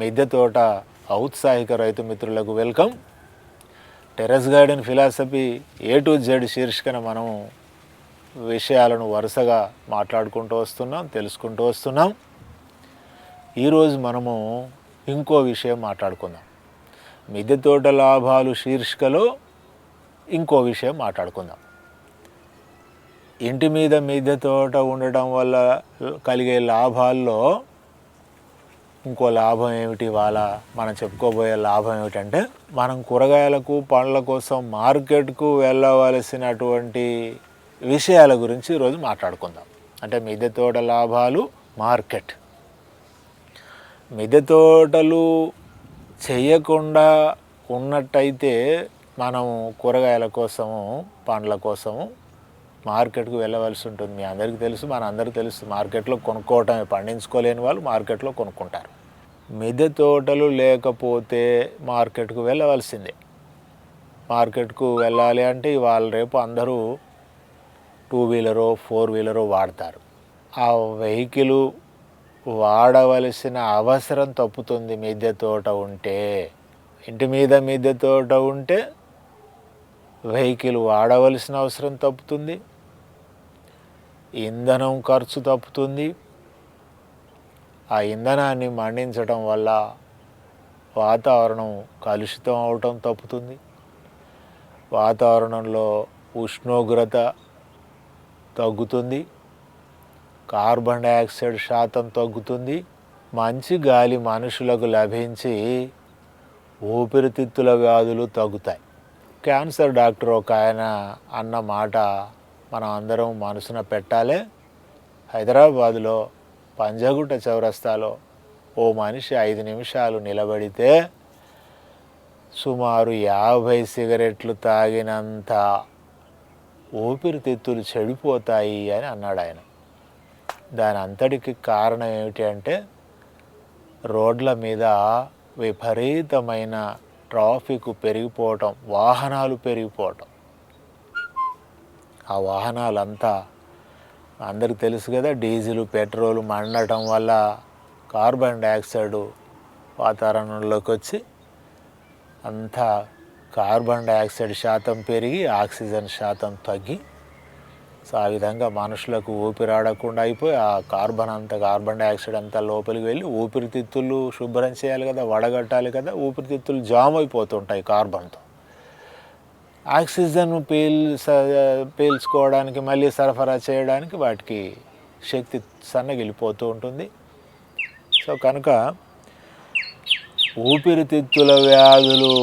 మిద్దె తోట ఔత్సాహిక రైతు మిత్రులకు welcome. Terrace garden philosophy A to Z శీర్షికన మనం విషయాలను వరుసగా మాట్లాడుకుంటూ వస్తున్నాం తెలుసుకుంటూ వస్తున్నాం. ఈరోజు మనము ఇంకో విషయం మాట్లాడుకుందాం. మిద్దె తోట లాభాలు శీర్షికలో ఇంకో విషయం మాట్లాడుకుందాం. ఇంటి మీద మిద్దె తోట ఉండటం వల్ల కలిగే లాభాల్లో ఇంకో లాభం ఏమిటి? వాళ్ళ మనం చెప్పుకోబోయే లాభం ఏమిటంటే మనం కూరగాయలకు పండ్ల కోసం మార్కెట్కు వెళ్ళవలసినటువంటి విషయాల గురించి ఈరోజు మాట్లాడుకుందాం. అంటే మిద్దె తోట లాభాలు మార్కెట్. మిద్దె తోటలు చేయకుండా ఉన్నట్టయితే మనము కూరగాయల కోసము పండ్ల కోసము మార్కెట్కు వెళ్ళవలసి ఉంటుంది. మీ అందరికీ తెలుసు మన అందరికీ తెలుసు మార్కెట్లో కొనుక్కోవటమే పండించుకోలేని వాళ్ళు మార్కెట్లో కొనుక్కుంటారు. మిద్దె తోటలు లేకపోతే మార్కెట్కు వెళ్ళవలసిందే. మార్కెట్కు వెళ్ళాలి అంటే ఇవాళ రేపు అందరూ టూ వీలరో ఫోర్ వీలరో వాడతారు. ఆ వెహికల్ వాడవలసిన అవసరం తప్పుతుంది. మిద్దె తోట ఉంటే ఇంటి మీద మిద్దె తోట ఉంటే వెహికల్ వాడవలసిన అవసరం తప్పుతుంది. ఇంధనం ఖర్చు తప్పుతుంది. ఆ ఇంధనాన్ని మండించడం వల్ల వాతావరణం కలుషితం అవటం తప్పుతుంది. వాతావరణంలో ఉష్ణోగ్రత తగ్గుతుంది. కార్బన్ డయాక్సైడ్ శాతం తగ్గుతుంది. మంచి గాలి మనుషులకు లభించి ఊపిరితిత్తుల వ్యాధులు తగ్గుతాయి. క్యాన్సర్ డాక్టర్ ఒక ఆయన అన్న మాట మనం అందరం మనసున పెట్టాలి. హైదరాబాదులో పంజగుట్ట చౌరస్తాలో ఓ మనిషి ఐదు నిమిషాలు నిలబడితే సుమారు యాభై సిగరెట్లు తాగినంత ఊపిరితిత్తులు చెడిపోతాయి అని అన్నాడు ఆయన. దాని అంతటికి కారణం ఏమిటి అంటే రోడ్ల మీద విపరీతమైన ట్రాఫిక్ పెరిగిపోవటం వాహనాలు పెరిగిపోవటం. ఆ వాహనాలంతా అందరికి తెలుసు కదా డీజిల్ పెట్రోల్ మండటం వల్ల కార్బన్ డయాక్సైడ్ వాతావరణంలోకి వచ్చి అంతా కార్బన్ డయాక్సైడ్ శాతం పెరిగి ఆక్సిజన్ శాతం తగ్గి సో ఆ విధంగా మనుషులకు ఊపిరాడకుండా అయిపోయి ఆ కార్బన్ అంతా కార్బన్ డయాక్సైడ్ అంతా లోపలికి వెళ్ళి ఊపిరితిత్తులు శుభ్రం చేయాలి కదా వడగట్టాలి కదా ఊపిరితిత్తులు జామ్ అయిపోతుంటాయి కార్బన్తో. ఆక్సిజన్ పీల్ పీల్చుకోవడానికి మళ్ళీ సరఫరా చేయడానికి వాటికి శక్తి సన్నగిలిపోతూ ఉంటుంది. సో కనుక ఊపిరితిత్తుల వ్యాధులు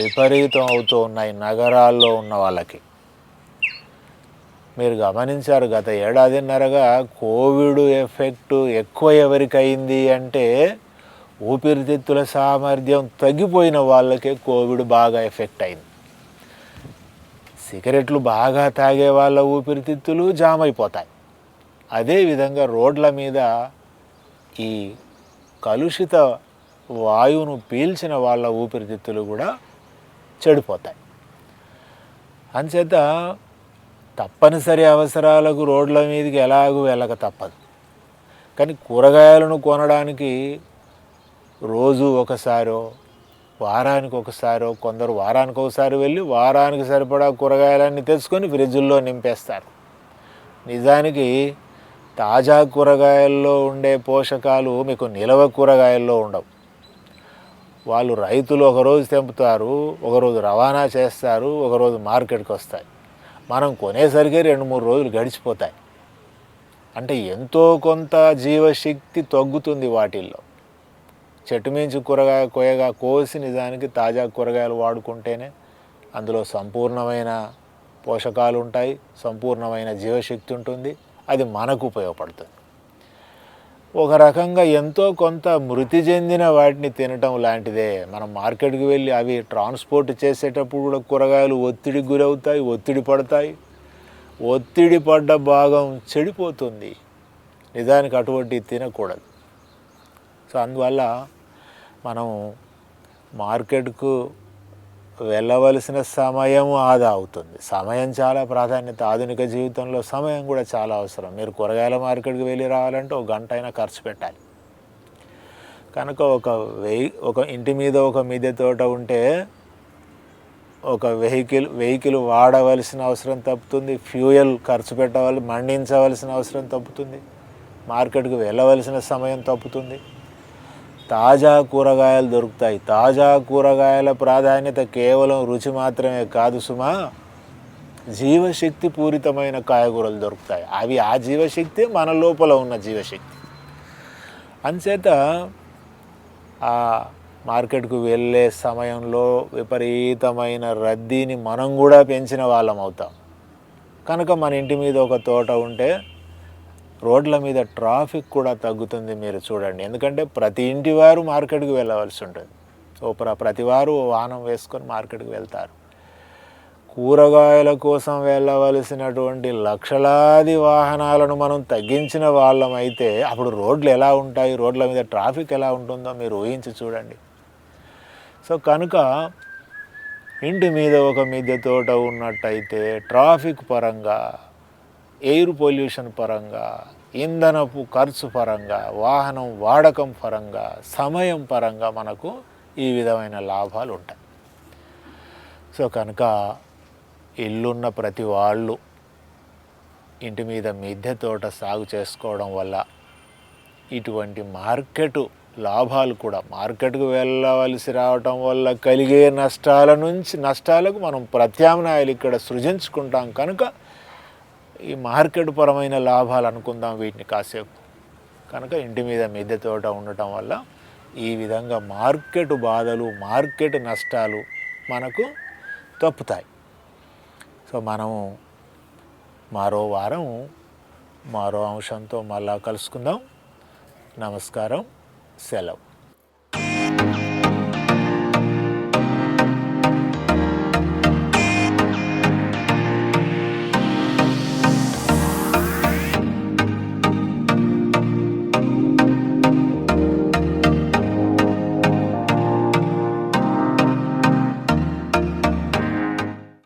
విపరీతం అవుతూ ఉన్నాయి నగరాల్లో ఉన్న వాళ్ళకి. మీరు గమనించారు గత ఏడాదిన్నరగా కోవిడ్ ఎఫెక్ట్ ఎక్కువ ఎవరికైంది అంటే ఊపిరితిత్తుల సామర్థ్యం తగ్గిపోయిన వాళ్ళకే కోవిడ్ బాగా ఎఫెక్ట్ అయింది సిగరెట్లు బాగా తాగే వాళ్ళ ఊపిరితిత్తులు జామ్ అయిపోతాయి అదేవిధంగా రోడ్ల మీద ఈ కలుషిత వాయువును పీల్చిన వాళ్ళ ఊపిరితిత్తులు కూడా చెడిపోతాయి. అంచేత తప్పనిసరి అవసరాలకు రోడ్ల మీదకి ఎలాగూ వెళ్ళక తప్పదు. కానీ కూరగాయలను కొనడానికి రోజు ఒకసారో వారానికి ఒకసారో కొందరు వారానికి ఒకసారి వెళ్ళి వారానికి సరిపడా కూరగాయలన్నీ తెచ్చుకొని ఫ్రిడ్జుల్లో నింపేస్తారు. నిజానికి తాజా కూరగాయల్లో ఉండే పోషకాలు మీకు నిలవ కూరగాయల్లో ఉండవు. వాళ్ళు రైతులు ఒకరోజు తెంపుతారు ఒకరోజు రవాణా చేస్తారు ఒకరోజు మార్కెట్కి వస్తాయి మనం కొనేసరికి రెండు మూడు రోజులు గడిచిపోతాయి. అంటే ఎంతో కొంత జీవశక్తి తగ్గుతుంది వాటిల్లో. చెట్టు మించి కూరగాయ కోయగా కోసి నిజానికి తాజా కూరగాయలు వాడుకుంటేనే అందులో సంపూర్ణమైన పోషకాలు ఉంటాయి సంపూర్ణమైన జీవశక్తి ఉంటుంది అది మనకు ఉపయోగపడుతుంది. ఒక రకంగా ఎంతో కొంత మృతి చెందిన వాటిని తినటం లాంటిదే. మనం మార్కెట్కి వెళ్ళి అవి ట్రాన్స్పోర్ట్ చేసేటప్పుడు కూడా కూరగాయలు ఒత్తిడికి గురవుతాయి ఒత్తిడి పడతాయి. ఒత్తిడి పడ్డ భాగం చెడిపోతుంది. నిజానికి అటువంటి తినకూడదు. సో అందువల్ల మనం మార్కెట్కు వెళ్ళవలసిన సమయం ఆదా అవుతుంది. సమయం చాలా ప్రాధాన్యత. ఆధునిక జీవితంలో సమయం కూడా చాలా అవసరం. మీరు కూరగాయల మార్కెట్కి వెళ్ళి రావాలంటే ఒక గంట అయినా ఖర్చు పెట్టాలి. కనుక ఒక వెహి ఒక ఇంటి మీద ఒక మిద్దె తోట ఉంటే ఒక వెహికల్ వెహికల్ వాడవలసిన అవసరం తప్పుతుంది. ఫ్యూయల్ ఖర్చు పెట్టవలసి మండించవలసిన అవసరం తప్పుతుంది. మార్కెట్కి వెళ్ళవలసిన సమయం తప్పుతుంది. తాజా కూరగాయలు దొరుకుతాయి. తాజా కూరగాయల ప్రాధాన్యత కేవలం రుచి మాత్రమే కాదు సుమా జీవశక్తి పూరితమైన కాయగూరలు దొరుకుతాయి. అవి ఆ జీవశక్తి మన లోపల ఉన్న జీవశక్తి. అంచేత ఆ మార్కెట్కు వెళ్ళే సమయంలో విపరీతమైన రద్దీని మనం కూడా పెంచిన వాళ్ళం అవుతాం. కనుక మన ఇంటి మీద ఒక తోట ఉంటే రోడ్ల మీద ట్రాఫిక్ కూడా తగ్గుతుంది మీరు చూడండి. ఎందుకంటే ప్రతి ఇంటి వారు మార్కెట్కి వెళ్ళవలసి ఉంటుంది. ఓ ప్ర ప్రతి వారు వాహనం వేసుకొని మార్కెట్కి వెళ్తారు. కూరగాయల కోసం వెళ్ళవలసినటువంటి లక్షలాది వాహనాలను మనం తగ్గించిన వాళ్ళం అయితే అప్పుడు రోడ్లు ఎలా ఉంటాయి? రోడ్ల మీద ట్రాఫిక్ ఎలా ఉంటుందో మీరు ఊహించి చూడండి. సో కనుక ఇంటి మీద ఒక మిద్దె తోట ఉన్నట్టయితే ట్రాఫిక్ పరంగా ఎయిర్ పొల్యూషన్ పరంగా ఇంధనపు ఖర్చు పరంగా వాహనం వాడకం పరంగా సమయం పరంగా మనకు ఈ విధమైన లాభాలు ఉంటాయి. సో కనుక ఇల్లున్న ప్రతి వాళ్ళు ఇంటి మీద మిద్దె తోట సాగు చేసుకోవడం వల్ల ఇటువంటి మార్కెట్ లాభాలు కూడా మార్కెట్కు వెళ్ళవలసి రావటం వల్ల కలిగే నష్టాల నుంచి నష్టాలకు మనం ప్రత్యామ్నాయాలు ఇక్కడ సృజించుకుంటాం. కనుక ఈ మార్కెట్ పరమైన లాభాలు అనుకుందాం వీటిని కాసేపు. కనుక ఇంటి మీద మిద్దె తోట ఉండటం వల్ల ఈ విధంగా మార్కెట్ బాధలు మార్కెట్ నష్టాలు మనకు తప్పుతాయి. సో మనము మరో వారం మరో అంశంతో మళ్ళా కలుసుకుందాం. నమస్కారం సెలవు.